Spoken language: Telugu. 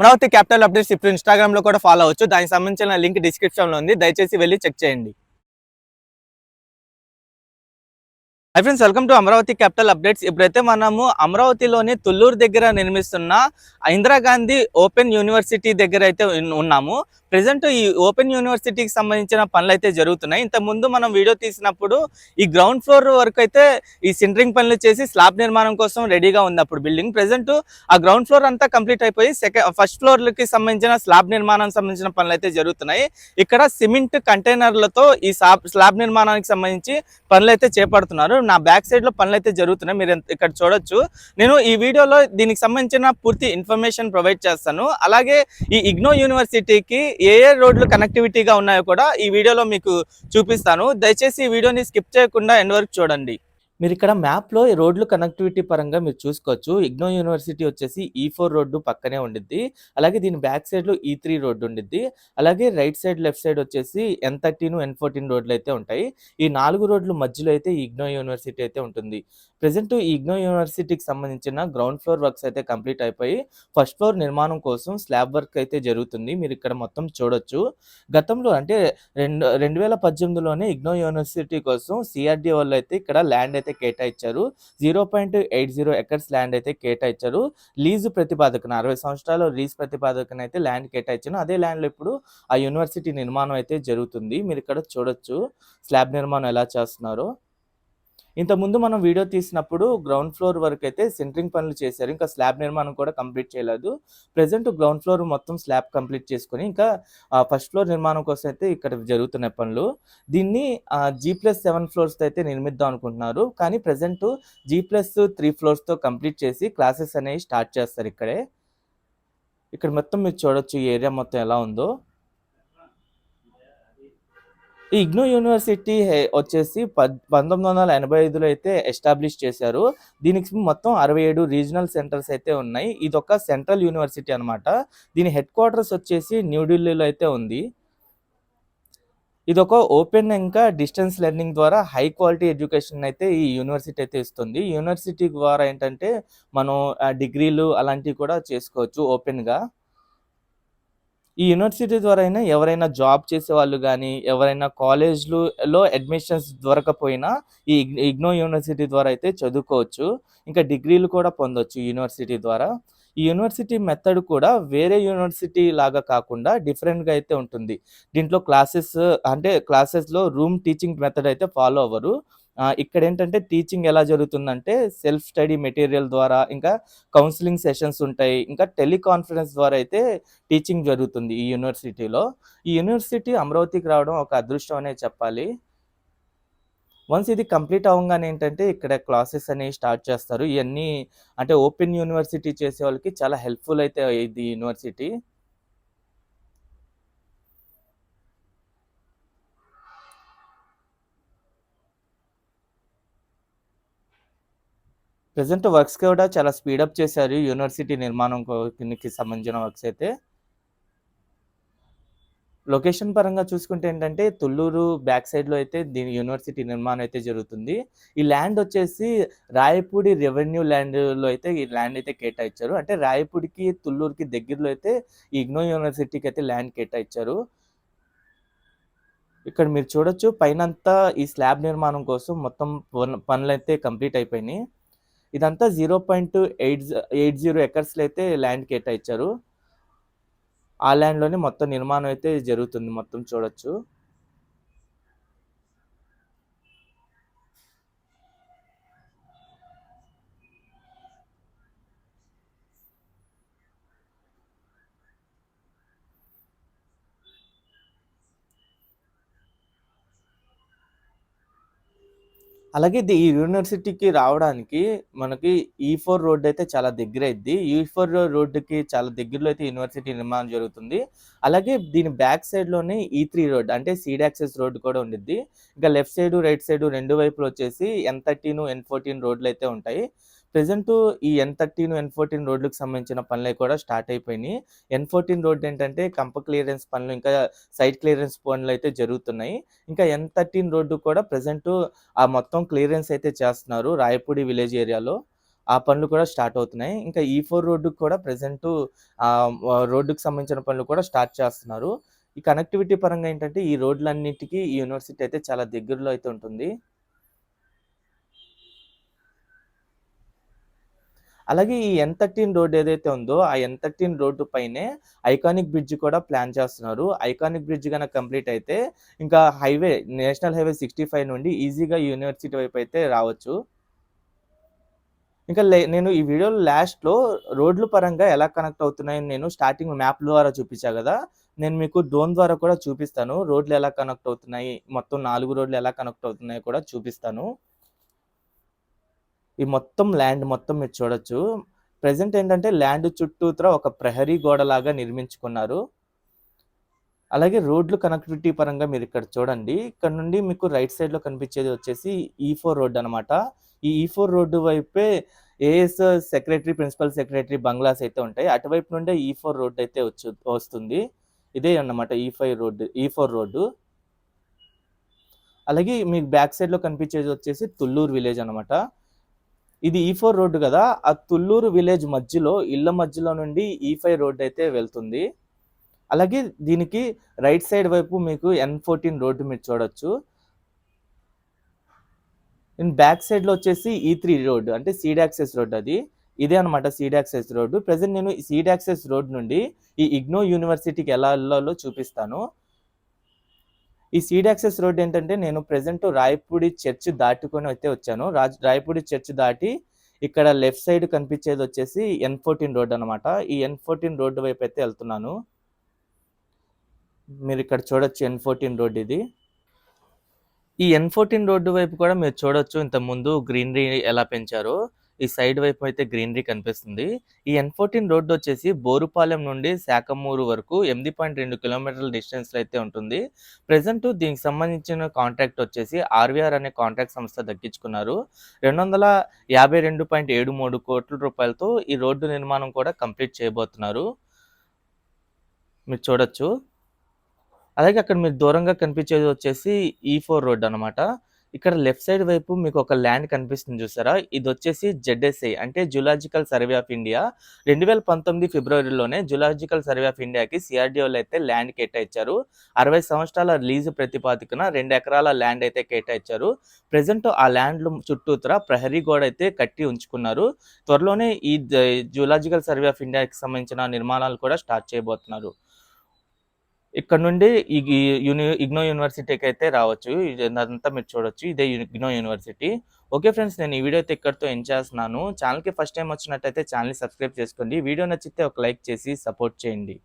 అమరావతి క్యాపిటల్ అప్డేట్స్ ఇప్పుడు ఇన్స్టాగ్రామ్లో కూడా ఫాలో అవ్వచ్చు. దానికి సంబంధించిన లింక్ డిస్క్రిప్షన్లో ఉంది. దయచేసి వెళ్ళి చెక్ చేయండి. Hi friends welcome to Amaravati capital updates. ఇప్పుడైతే మనము అమరావతిలోని తుల్లూరు దగ్గర నిర్మిస్తున్న ఇందిరాగాంధీ ఓపెన్ యూనివర్సిటీ దగ్గర అయితే ఉన్నాము. ప్రజెంట్ ఈ ఓపెన్ యూనివర్సిటీకి సంబంధించిన పనులు అయితే జరుగుతున్నాయి. ఇంత ముందు మనం వీడియో తీసినప్పుడు ఈ గ్రౌండ్ ఫ్లోర్ వరకు అయితే ఈ సింటరింగ్ పనులు చేసి స్లాబ్ నిర్మాణం కోసం రెడీగా ఉంది అప్పుడు బిల్డింగ్. ప్రజెంట్ ఆ గ్రౌండ్ ఫ్లోర్ అంతా కంప్లీట్ అయిపోయి సెకండ్ ఫస్ట్ ఫ్లోర్కి సంబంధించిన స్లాబ్ నిర్మాణానికి సంబంధించిన పనులు అయితే జరుగుతున్నాయి. ఇక్కడ సిమెంట్ కంటైనర్లతో ఈ స్లాబ్ స్లాబ్ నిర్మాణానికి సంబంధించి పనులు అయితే చేపడుతున్నారు. నా బ్యాక్ సైడ్లో పనులు అయితే జరుగుతున్నాయి. మీరు ఇక్కడ చూడొచ్చు. నేను ఈ వీడియోలో దీనికి సంబంధించిన పూర్తి ఇన్ఫర్మేషన్ ప్రొవైడ్ చేస్తాను. అలాగే ఈ ఇగ్నో యూనివర్సిటీకి ఏ ఏ రోడ్లు కనెక్టివిటీగా ఉన్నాయో కూడా ఈ వీడియోలో మీకు చూపిస్తాను. దయచేసి ఈ వీడియోని స్కిప్ చేయకుండా ఎండ్ వరకు చూడండి. మీరు ఇక్కడ మ్యాప్లో రోడ్లు కనెక్టివిటీ పరంగా మీరు చూసుకోవచ్చు. ఇగ్నో యూనివర్సిటీ వచ్చేసి e ఈ ఫోర్ రోడ్డు పక్కనే ఉండిద్ది. అలాగే దీని బ్యాక్ సైడ్లో ఈ e త్రీ రోడ్డు ఉండిద్ది. అలాగే రైట్ సైడ్ లెఫ్ట్ సైడ్ వచ్చేసి ఎన్ థర్టీన్ ఎన్ ఫోర్టీన్ రోడ్లు అయితే ఉంటాయి. ఈ నాలుగు రోడ్లు మధ్యలో అయితే ఇగ్నో యూనివర్సిటీ అయితే ఉంటుంది. ప్రజెంట్ ఈ ఇగ్నో యూనివర్సిటీకి సంబంధించిన గ్రౌండ్ ఫ్లోర్ వర్క్స్ అయితే కంప్లీట్ అయిపోయి ఫస్ట్ ఫ్లోర్ నిర్మాణం కోసం స్లాబ్ వర్క్ అయితే జరుగుతుంది. మీరు ఇక్కడ మొత్తం చూడొచ్చు. గతంలో అంటే రెండు రెండు వేల పద్దెనిమిదిలోనే ఇగ్నో యూనివర్సిటీ కోసం సిఆర్డీ వాళ్ళు అయితే ఇక్కడ ల్యాండ్ అయితే కేటాయించారు. Zero point eight zero acres land అయితే కేటాయించారు. లీజు ప్రతిపాదకన అరవై సంవత్సరాలు లీజ్ ప్రతిపాదకన అయితే ల్యాండ్ కేటాయించాను అదే ల్యాండ్లో ఇప్పుడు ఆ యూనివర్సిటీ నిర్మాణం అయితే జరుగుతుంది. మీరు ఇక్కడ చూడొచ్చు. స్లాబ్ నిర్మాణం ఎలా చేస్తున్నారో. ఇంతకుముందు మనం వీడియో తీసినప్పుడు గ్రౌండ్ ఫ్లోర్ వరకు అయితే సెంటరింగ్ పనులు చేశారు. ఇంకా స్లాబ్ నిర్మాణం కూడా కంప్లీట్ చేయలేదు. ప్రజెంట్ గ్రౌండ్ ఫ్లోర్ మొత్తం స్లాబ్ కంప్లీట్ చేసుకొని ఇంకా ఫస్ట్ ఫ్లోర్ నిర్మాణం కోసం అయితే ఇక్కడ జరుగుతున్న పనులు. దీన్ని జీ ప్లస్ సెవెన్ ఫ్లోర్స్ అయితే నిర్మిద్దాం అనుకుంటున్నారు. కానీ ప్రజెంట్ జీ ప్లస్ త్రీ ఫ్లోర్స్తో కంప్లీట్ చేసి క్లాసెస్ అనేవి స్టార్ట్ చేస్తారు ఇక్కడే. ఇక్కడ మొత్తం మీరు చూడొచ్చు ఈ ఏరియా మొత్తం ఎలా ఉందో. ఈ ఇగ్నో యూనివర్సిటీ వచ్చేసి పంతొమ్మిది వందల ఎనభై ఐదులో అయితే ఎస్టాబ్లిష్ చేశారు. దీనికి మొత్తం అరవై ఏడు రీజనల్ సెంటర్స్ అయితే ఉన్నాయి. ఇది ఒక సెంట్రల్ యూనివర్సిటీ అనమాట దీని హెడ్ క్వార్టర్స్ వచ్చేసి న్యూఢిల్లీలో అయితే ఉంది. ఇది ఒక ఓపెన్ ఇంకా డిస్టెన్స్ లెర్నింగ్ ద్వారా హై క్వాలిటీ ఎడ్యుకేషన్ అయితే ఈ యూనివర్సిటీ అయితే ఇస్తుంది. యూనివర్సిటీ ద్వారా ఏంటంటే మనం డిగ్రీలు అలాంటివి కూడా చేసుకోవచ్చు ఓపెన్గా. ఈ యూనివర్సిటీ ద్వారా అయినా ఎవరైనా జాబ్ చేసే వాళ్ళు కానీ ఎవరైనా కాలేజ్లో అడ్మిషన్స్ దొరకపోయినా ఈ ఇగ్నో యూనివర్సిటీ ద్వారా అయితే చదువుకోవచ్చు. ఇంకా డిగ్రీలు కూడా పొందొచ్చు యూనివర్సిటీ ద్వారా. ఈ యూనివర్సిటీ మెథడ్ కూడా వేరే యూనివర్సిటీ లాగా కాకుండా డిఫరెంట్గా అయితే ఉంటుంది. దీంట్లో క్లాసెస్ అంటే క్లాసెస్లో రూమ్ టీచింగ్ మెథడ్ అయితే ఫాలో అవ్వరు. ఇక్కడ ఏంటంటే టీచింగ్ ఎలా జరుగుతుందంటే సెల్ఫ్ స్టడీ మెటీరియల్ ద్వారా ఇంకా కౌన్సిలింగ్ సెషన్స్ ఉంటాయి ఇంకా టెలికాన్ఫరెన్స్ ద్వారా అయితే టీచింగ్ జరుగుతుంది ఈ యూనివర్సిటీలో ఈ యూనివర్సిటీ అమరావతికి రావడం ఒక అదృష్టం అనే చెప్పాలి. వన్స్ ఇది కంప్లీట్ అవ్వగానే ఏంటంటే ఇక్కడ క్లాసెస్ అనేవి స్టార్ట్ చేస్తారు. ఇవన్నీ అంటే ఓపెన్ యూనివర్సిటీ చేసే వాళ్ళకి చాలా హెల్ప్ఫుల్ అయితే ఇది యూనివర్సిటీ ప్రజెంట్ వర్క్స్ కూడా చాలా స్పీడప్ చేశారు. యూనివర్సిటీ నిర్మాణం కి సంబంధించిన వర్క్స్ అయితే. లొకేషన్ పరంగా చూసుకుంటే ఏంటంటే తుళ్ళూరు బ్యాక్ సైడ్లో అయితే దీని యూనివర్సిటీ నిర్మాణం అయితే జరుగుతుంది. ఈ ల్యాండ్ వచ్చేసి రాయపూడి రెవెన్యూ ల్యాండ్లో అయితే ఈ ల్యాండ్ అయితే కేటాయించారు. అంటే రాయపూడికి తుళ్ళూరుకి దగ్గరలో అయితే ఈ ఇగ్నో యూనివర్సిటీకి అయితే ల్యాండ్ కేటాయించారు. ఇక్కడ మీరు చూడొచ్చు పైనంతా ఈ స్లాబ్ నిర్మాణం కోసం మొత్తం పను- పనులు అయితే కంప్లీట్ అయిపోయినాయి. ఇదంతా zero point eight eight zero ఎకర్స్లో అయితే ల్యాండ్ కేటాయించారు. ఆ ల్యాండ్లోనే మొత్తం నిర్మాణం అయితే జరుగుతుంది మొత్తం చూడొచ్చు. అలాగే ఈ యూనివర్సిటీకి రావడానికి మనకి ఈ ఫోర్ రోడ్ అయితే చాలా దగ్గర అయింది. E ఈ ఫోర్ రోడ్డుకి చాలా దగ్గరలో అయితే యూనివర్సిటీ నిర్మాణం జరుగుతుంది. అలాగే దీని బ్యాక్ సైడ్లోనే ఈ e త్రీ రోడ్ అంటే సీడ్ యాక్సెస్ రోడ్ కూడా ఉండిద్ది. ఇంకా లెఫ్ట్ సైడ్ రైట్ సైడ్ రెండు వైపులు వచ్చేసి ఎన్ థర్టీన్ ఎన్ ఫోర్టీన్ రోడ్లు అయితే ఉంటాయి. ప్రజెంట్ ఈ ఎన్ థర్టీన్ ఎన్ ఫోర్టీన్ రోడ్లకు సంబంధించిన పనులు కూడా స్టార్ట్ అయిపోయినాయి. ఎన్ ఫోర్టీన్ రోడ్ ఏంటంటే కంప క్లియరెన్స్ పనులు ఇంకా సైట్ క్లియరెన్స్ పనులు అయితే జరుగుతున్నాయి. ఇంకా ఎన్ థర్టీన్ రోడ్డు కూడా ప్రజెంట్ ఆ మొత్తం క్లియరెన్స్ అయితే చేస్తున్నారు రాయపూడి విలేజ్ ఏరియాలో. ఆ పనులు కూడా స్టార్ట్ అవుతున్నాయి. ఇంకా ఈ ఫోర్ రోడ్డుకు కూడా ప్రజెంట్ రోడ్డుకి సంబంధించిన పనులు కూడా స్టార్ట్ చేస్తున్నారు. ఈ కనెక్టివిటీ పరంగా ఏంటంటే ఈ రోడ్లన్నిటికీ ఈ యూనివర్సిటీ అయితే చాలా దగ్గరలో అయితే ఉంటుంది. అలాగే ఈ ఎన్ థర్టీన్ రోడ్ ఏదైతే ఉందో ఆ ఎన్ థర్టీన్ రోడ్డు పైనే ఐకానిక్ బ్రిడ్జ్ కూడా ప్లాన్ చేస్తున్నారు ఐకానిక్ బ్రిడ్జ్ కనుక కంప్లీట్ అయితే ఇంకా highway national highway sixty five నుండి ఈజీగా యూనివర్సిటీ వైపు అయితే రావచ్చు ఇంకా లే నేను ఈ వీడియోలో లాస్ట్‌లో రోడ్లు పరంగా ఎలా కనెక్ట్ అవుతున్నాయని నేను స్టార్టింగ్ మ్యాప్ ద్వారా చూపించా కదా! నేను మీకు డ్రోన్ ద్వారా కూడా చూపిస్తాను. రోడ్లు ఎలా కనెక్ట్ అవుతున్నాయి, మొత్తం నాలుగు రోడ్లు ఎలా కనెక్ట్ అవుతున్నాయో కూడా చూపిస్తాను. ఈ మొత్తం ల్యాండ్ మొత్తం మీరు చూడొచ్చు. ప్రజెంట్ ఏంటంటే ల్యాండ్ చుట్టూతర ఒక ప్రహరీ గోడలాగా నిర్మించుకున్నారు. అలాగే రోడ్లు కనెక్టివిటీ పరంగా మీరు ఇక్కడ చూడండి. ఇక్కడ నుండి మీకు రైట్ సైడ్‌లో కనిపించేది వచ్చేసి e ఈ ఫోర్ రోడ్ అనమాట. ఈ ఈ ఫోర్ రోడ్డు వైపే AS secretary, principal secretary bungalows అయితే ఉంటాయి. అటువైపు నుండే ఈ ఫోర్ రోడ్ అయితే వచ్చు వస్తుంది. ఇదే అన్నమాట e E five road e E four road. అలాగే మీకు బ్యాక్ సైడ్‌లో కనిపించేది వచ్చేసి తుళ్ళూరు విలేజ్ అనమాట. ఇది e ఈ ఫోర్ రోడ్డు కదా! ఆ తుళ్ళూరు విలేజ్ మధ్యలో ఇళ్ళ మధ్యలో నుండి ఈ ఫైవ్ రోడ్ అయితే వెళ్తుంది. అలాగే దీనికి రైట్ సైడ్ వైపు మీకు ఎన్14 రోడ్డు మీరు చూడొచ్చు. ఇన్ బ్యాక్ సైడ్‌లో వచ్చేసి ఈ త్రీ రోడ్ అంటే సీడ్ యాక్సెస్ రోడ్ అది. ఇదే అనమాట సీడ్ యాక్సెస్ రోడ్డు. ప్రజెంట్ నేను ఈ సీడ్ యాక్సెస్ రోడ్ నుండి ఈ ఇగ్నో యూనివర్సిటీకి ఎలా వెళ్ళాలో చూపిస్తాను. ఈ సీడ్ యాక్సెస్ రోడ్ ఏంటంటే నేను ప్రెసెంట్ రాయపూడి చర్చ్ దాటుకొని అయితే వచ్చాను. రాజ్ రాయపూడి చర్చ్ దాటి ఇక్కడ లెఫ్ట్ సైడ్ కనిపించేది వచ్చేసి ఎన్14 రోడ్ అనమాట. ఈ ఎన్14 రోడ్డు వైపు అయితే వెళ్తున్నాను మీరు ఇక్కడ చూడొచ్చు ఎన్14 రోడ్ ఇది. ఈ ఎన్14 రోడ్డు వైపు కూడా మీరు చూడొచ్చు ఇంతకుముందు గ్రీనరీ ఎలా పెంచారో. ఈ సైడ్ వైపు అయితే గ్రీనరీ కనిపిస్తుంది. ఈ ఎన్14 రోడ్డు వచ్చేసి బోరుపాలెం నుండి శాఖమూరు వరకు 8.2 కిలోమీటర్ల డిస్టెన్స్‌లో అయితే ఉంటుంది. ప్రెజెంట్ దీనికి సంబంధించిన కాంట్రాక్ట్ వచ్చేసి ఆర్‌వీఆర్ అనే కాంట్రాక్ట్ సంస్థ దక్కించుకున్నారు. 252.73 కోట్ల రూపాయలతో ఈ రోడ్డు నిర్మాణం కూడా కంప్లీట్ చేయబోతున్నారు. మీరు చూడొచ్చు. అలాగే అక్కడ మీరు దూరంగా కనిపించేది వచ్చేసి e ఈ ఫోర్ రోడ్ అనమాట. ఇక్కడ లెఫ్ట్ సైడ్ వైపు మీకు ఒక ల్యాండ్ కనిపిస్తుంది చూసారా? ఇది వచ్చేసి జెడ్ఎస్ఐ అంటే జులాజికల్ సర్వే ఆఫ్ ఇండియా 2019 ఫిబ్రవరిలోనే జులాజికల్ సర్వే ఆఫ్ ఇండియాకి సిఆర్డిఓలు అయితే ల్యాండ్ కేటాయించారు. 60 సంవత్సరాల లీజు ప్రతిపాదికన రెండు ఎకరాల ల్యాండ్ అయితే కేటాయించారు. ప్రజెంట్ ఆ ల్యాండ్ చుట్టూతర ప్రహరీ గోడ అయితే కట్టి ఉంచుకున్నారు. త్వరలోనే ఈ జులాజికల్ సర్వే ఆఫ్ ఇండియాకి సంబంధించిన నిర్మాణాలు కూడా స్టార్ట్ చేయబోతున్నారు. ఇక్కడ నుండి ఈ యూని ఇగ్నో యూనివర్సిటీకి అయితే రావచ్చు. అదంతా మీరు చూడొచ్చు. ఇదే ఇగ్నో యూనివర్సిటీ. ఓకే ఫ్రెండ్స్ నేను ఈ వీడియో అయితే ఇక్కడితో ఎండ్ చేస్తున్నాను. ఛానల్కి ఫస్ట్ టైం వచ్చినట్టయితే ఛానల్ని సబ్స్క్రైబ్ చేసుకోండి. వీడియో నచ్చితే ఒక లైక్ చేసి సపోర్ట్ చేయండి.